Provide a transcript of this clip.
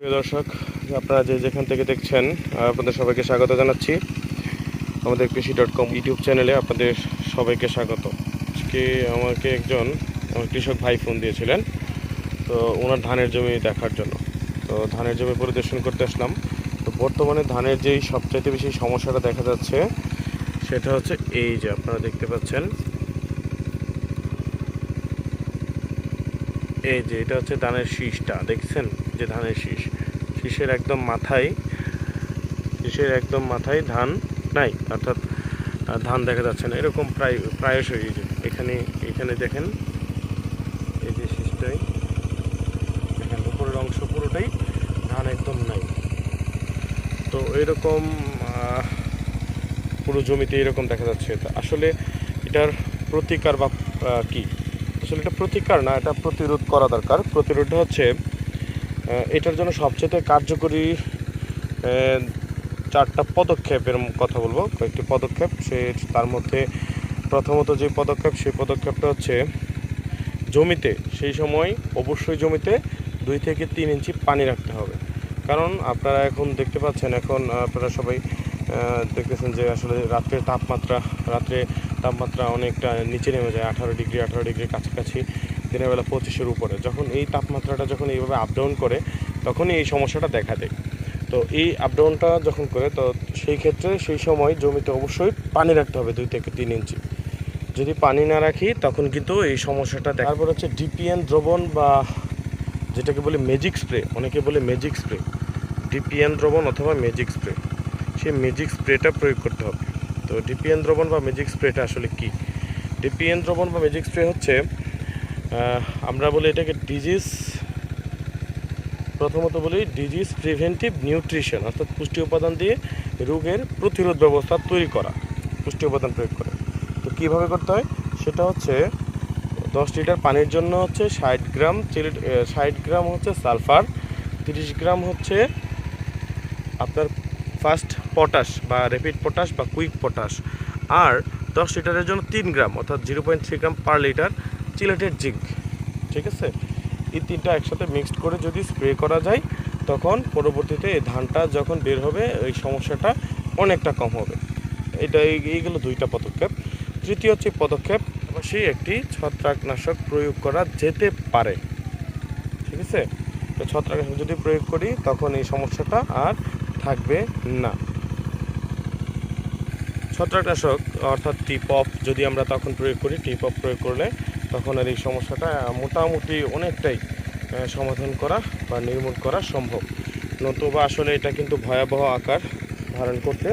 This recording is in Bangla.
প্রিয় দর্শক, আপনারা যে যেখান থেকে দেখছেন আপনাদের সবাইকে স্বাগত জানাচ্ছি। আমাদের কৃষি ডট কম ইউটিউব চ্যানেলে আপনাদের সবাইকে স্বাগত। আজকে আমাকে একজন, আমার কৃষক ভাই ফোন দিয়েছিলেন, তো ওনার ধানের জমি দেখার জন্য। তো ধানের জমি পরিদর্শন করতে আসলাম। তো বর্তমানে ধানের যেই সবচাইতে বেশি সমস্যাটা দেখা যাচ্ছে, সেটা হচ্ছে এই যে আপনারা দেখতে পাচ্ছেন এই যে, এটা হচ্ছে ধানের শীষটা, দেখছেন? যে ধানের শীষ। শীষের একদম মাথায়, শীষের একদম মাথায় ধান নাই, অর্থাৎ ধান দেখা যাচ্ছে না। এরকম প্রায়, প্রায়শই যে, এখানে এখানে দেখেন, এই যে শীষটাই, দেখেন, উপরের অংশ পুরোটাই ধান একদম নাই। তো এরকম পুরো জমিতে এরকম দেখা যাচ্ছে। আসলে এটার প্রতিকার বা কি? আসলে এটা প্রতিকার না, এটা প্রতিরোধ করা দরকার। প্রতিরোধ হচ্ছে এটার জন্য সবচেয়ে কার্যকরী চারটা পদক্ষেপের কথা বলব। কয়েকটি পদক্ষেপ, সে তার মধ্যে প্রথমত যে পদক্ষেপ, সেই পদক্ষেপটা হচ্ছে জমিতে, সেই সময় অবশ্যই জমিতে দুই থেকে তিন ইঞ্চি পানি রাখতে হবে। কারণ আপনারা এখন দেখতে পাচ্ছেন, এখন আপনারা সবাই দেখতেছেন যে আসলে রাত্রের তাপমাত্রা, রাত্রে তাপমাত্রা অনেকটা নিচে নেমে যায়, আঠারো ডিগ্রি, আঠারো ডিগ্রির কাছাকাছি দিনের বেলা পঁচিশের উপরে। যখন এই তাপমাত্রাটা যখন এইভাবে আপ ডাউন করে, তখনই এই সমস্যাটা দেখা দেয়। তো এই আপ ডাউনটা যখন করে, তো সেই ক্ষেত্রে সেই সময় জমিতে অবশ্যই পানি রাখতে হবে দুই থেকে তিন ইঞ্চি। যদি পানি না রাখি, তখন কিন্তু এই সমস্যাটা তারপর হচ্ছে ডিপিএন দ্রবণ বা যেটাকে বলে ম্যাজিক স্প্রে অনেকে বলে ম্যাজিক স্প্রে ডিপিএন দ্রবণ অথবা ম্যাজিক স্প্রে সেই ম্যাজিক স্প্রেটা প্রয়োগ করতে হবে। তো ডিপিএন দ্রবণ বা ম্যাজিক স্প্রেটা আসলে কি? ডিপিএন দ্রবণ বা ম্যাজিক স্প্রে হচ্ছে আমরা বলি এটাকে ডিজিজ প্রথমত বলি ডিজিজ প্রিভেন্টিভ নিউট্রিশন অর্থাৎ পুষ্টি উপাদান দিয়ে রোগের প্রতিরোধ ব্যবস্থা তৈরি করা, পুষ্টি উপাদান প্রয়োগ করে। তো কীভাবে করতে হয়? সেটা হচ্ছে দশ লিটার পানির জন্য হচ্ছে ষাট গ্রাম চিলি ষাট গ্রাম হচ্ছে সালফার, তিরিশ গ্রাম হচ্ছে আপনার ফার্স্ট পটাশ বা র্যাপিড পটাশ বা কুইক পটাশ। আর দশ লিটারের জন্য তিন গ্রাম, অর্থাৎ zero point three gram per litre chelated zinc. ঠিক আছে? এই তিনটা একসাথে মিক্সড করে যদি স্প্রে করা যায়, তখন পরবর্তীতে এই ধানটা যখন বের হবে, এই সমস্যাটা অনেকটা কম হবে। এটা এইগুলো দুইটা পদক্ষেপ। তৃতীয় হচ্ছে পদক্ষেপ অবশ্যই একটি ছত্রাকনাশক প্রয়োগ করা যেতে পারে। ঠিক আছে? তো ছত্রাকনাশক যদি প্রয়োগ করি, তখন এই সমস্যাটা আর থাকবে না। ছত্রাকনাশক অর্থাৎ টিপ অফ যদি আমরা তখন প্রয়োগ করি টিপ অফ প্রয়োগ করলে তখন আর এই সমস্যাটা মোটামুটি অনেকটাই সমাধান করা বা নির্মূল করা সম্ভব। নতুবা আসলে এটা কিন্তু ভয়াবহ আকার ধারণ করতে